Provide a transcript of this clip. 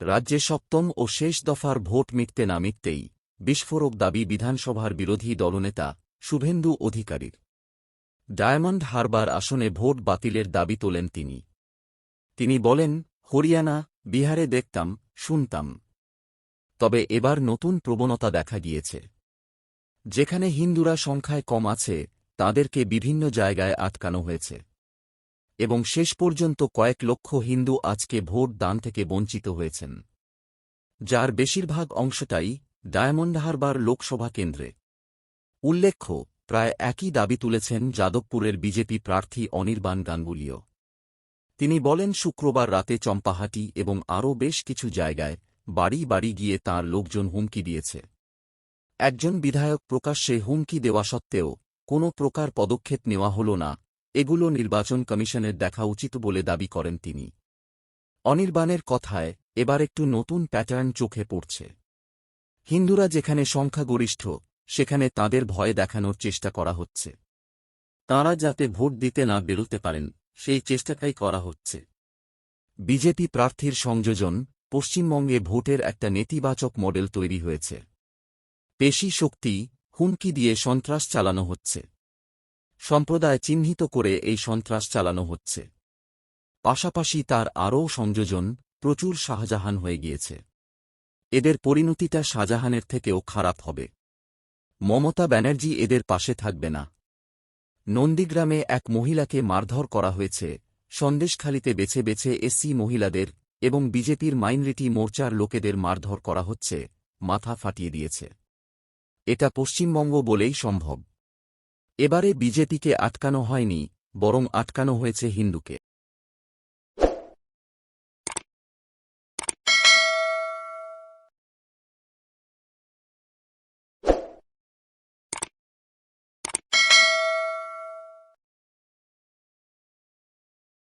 রাজ্যে সপ্তম ও শেষ দফার ভোট মিটতে না মিটতেই বিস্ফোরক দাবি বিধানসভার বিরোধী দলনেতা শুভেন্দু অধিকারীর। ডায়মন্ড হারবার আসনে ভোট বাতিলের দাবি তোলেন তিনি। তিনি বলেন, হরিয়ানা, বিহারে দেখতাম, শুনতাম। তবে এবার নতুন প্রবণতা দেখা গিয়েছে। যেখানে হিন্দুরা সংখ্যায় কম আছে, তাদেরকে বিভিন্ন জায়গায় আটকানো হয়েছে। এবং শেষ পর্যন্ত কয়েক লক্ষ হিন্দু আজকে ভোট দান থেকে বঞ্চিত হয়েছেন। যার বেশিরভাগ অংশটাই ডায়মন্ড হারবার লোকসভা কেন্দ্রে। উল্লেখ্য, প্রায় একই দাবি তুলেছেন যাদবপুরের বিজেপি প্রার্থী অনির্বাণ গাঙ্গুলিও। তিনি বলেন, শুক্রবার রাতে চম্পাহাটি এবং আরও বেশ কিছু জায়গায় বাড়ি বাড়ি গিয়ে তার লোকজন হুমকি দিয়েছে। একজন বিধায়ক প্রকাশ্যে হুমকি দেওয়া সত্ত্বেও কোনো প্রকার পদক্ষেপ নেওয়া হল না। এগুলো নির্বাচন কমিশনের দেখা উচিত বলে দাবি করেন তিনি। অনির্বাণের কথায়, এবার একটু নতুন প্যাটার্ন চোখে পড়ছে। হিন্দুরা যেখানে সংখ্যাগরিষ্ঠ, সেখানে তাদের ভয় দেখানোর চেষ্টা করা হচ্ছে। তাঁরা যাতে ভোট দিতে না বেরোতে পারেন, সেই চেষ্টাটাই করা হচ্ছে। বিজেপি প্রার্থীর সংযোজন, পশ্চিমবঙ্গে ভোটের একটা নেতিবাচক মডেল তৈরি হয়েছে। পেশি শক্তি, হুমকি দিয়ে সন্ত্রাস চালানো হচ্ছে। সম্প্রদায় চিহ্নিত করে এই সন্ত্রাস চালানো হচ্ছে। পাশাপাশি তার আরও সংযোজন প্রচুর শাহজাহান হয়ে গিয়েছে। এদের পরিণতিটা শাহজাহানের থেকেও খারাপ হবে। মমতা ব্যানার্জি এদের পাশে থাকবে না। নন্দীগ্রামে এক মহিলাকে মারধর করা হয়েছে, সন্দেশখালিতে বেছে বেছে এসসি মহিলাদের এবং বিজেপির মাইনরিটি মোর্চার লোকেদের মারধর করা হচ্ছে, মাথা ফাটিয়ে দিয়েছে। এটা পশ্চিমবঙ্গ বলেই সম্ভব। এবারে বিজেপিকে আটকানো হয়নি বরং আটকানো হয়েছে হিন্দুকে।